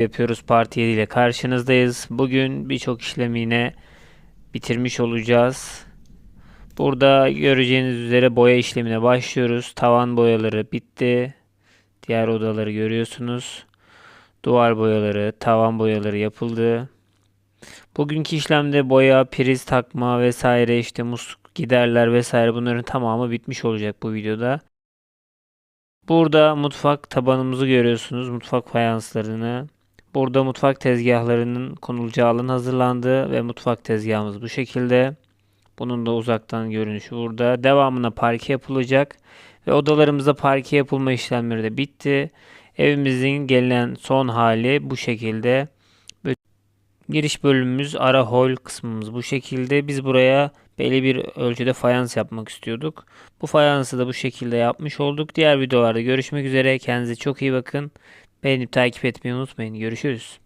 yapıyoruz Part 7 ile karşınızdayız. Bugün birçok işlemi yine bitirmiş olacağız. Burada göreceğiniz üzere boya işlemine başlıyoruz. Tavan boyaları bitti. Diğer odaları görüyorsunuz. Duvar boyaları, tavan boyaları yapıldı. Bugünkü işlemde boya, priz takma vesaire işte musluk giderler vesaire bunların tamamı bitmiş olacak bu videoda. Burada mutfak tabanımızı görüyorsunuz. Mutfak fayanslarını. Burada mutfak tezgahlarının konulacağı alan hazırlandı ve mutfak tezgahımız bu şekilde. Bunun da uzaktan görünüşü burada. Devamına parke yapılacak ve odalarımızda parke yapılma işlemleri de bitti. Evimizin gelinen son hali bu şekilde. Giriş bölümümüz ara hol kısmımız bu şekilde. Biz buraya belli bir ölçüde fayans yapmak istiyorduk. Bu fayansı da bu şekilde yapmış olduk. Diğer videolarda görüşmek üzere. Kendinize çok iyi bakın. Beğenip takip etmeyi unutmayın. Görüşürüz.